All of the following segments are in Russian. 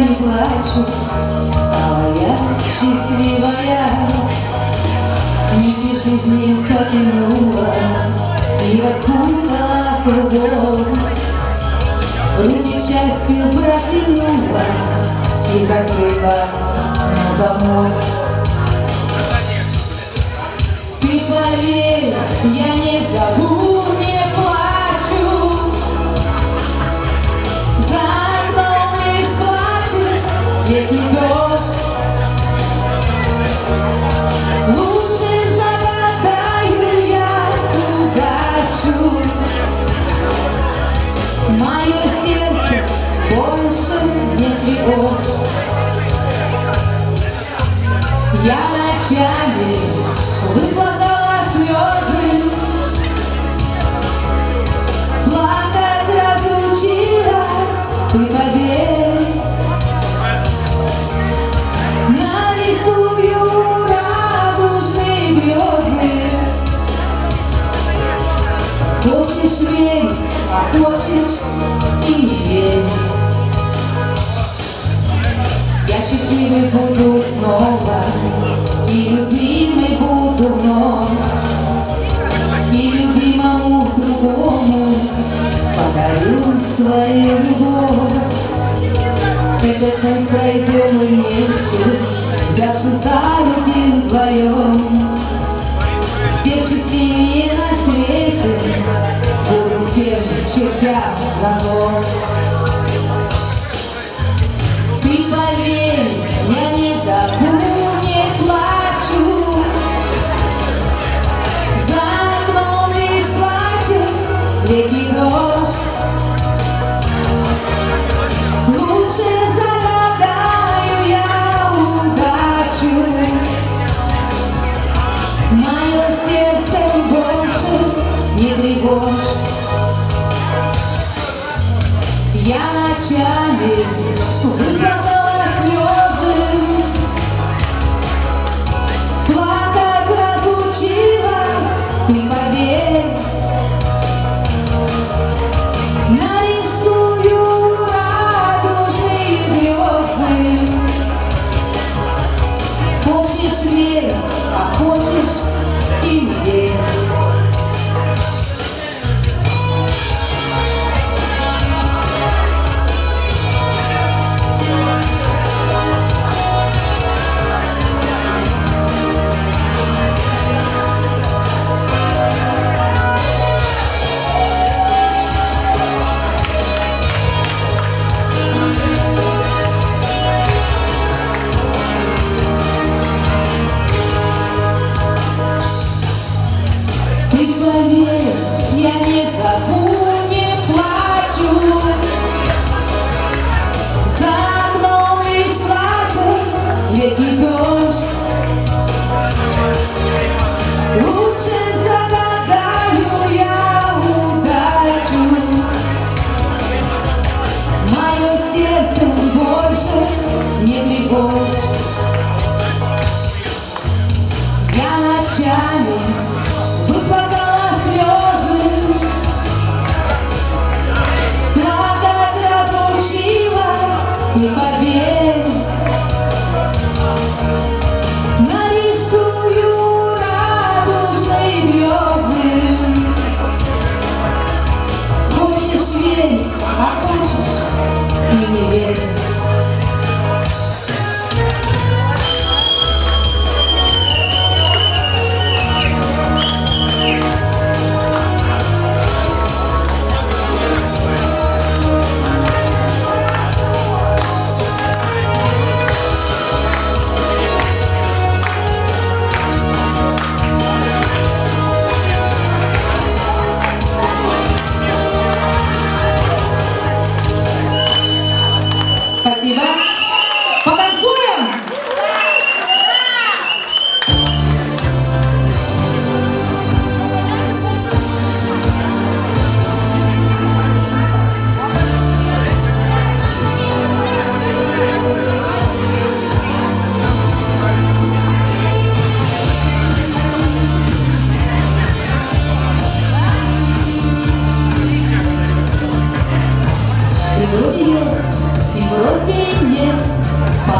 не плачу, стала я счастливая. Нити жизни потянула и распутала кругом. Руки счастью протянула и закрыла на замок. Ты поверь, ночами выплакала слезы, Плакать разучилась, ты поверь. Нарисую радужные грезы. Хочешь верь, а хочешь и не верь. Я счастливый буду снова И любимый буду вновь И любимому другому Подарю свою любовь Этот путь мы вместе Взявшись за руки вдвоем. Все счастливее на свете Буду всем чертям назло ты поверь, я не забуду, Хочешь верь, а хочешь и не верь.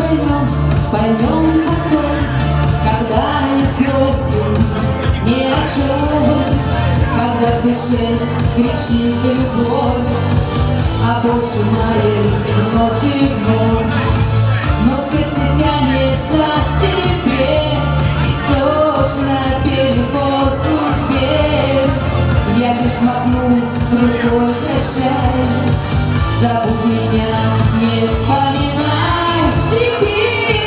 поймем, потом Когда не спросим ни о чем Когда в душе кричит любовь А больше моей вновь и вновь Но сердце тянется с прощай, забудь меня, не вспоминай, и.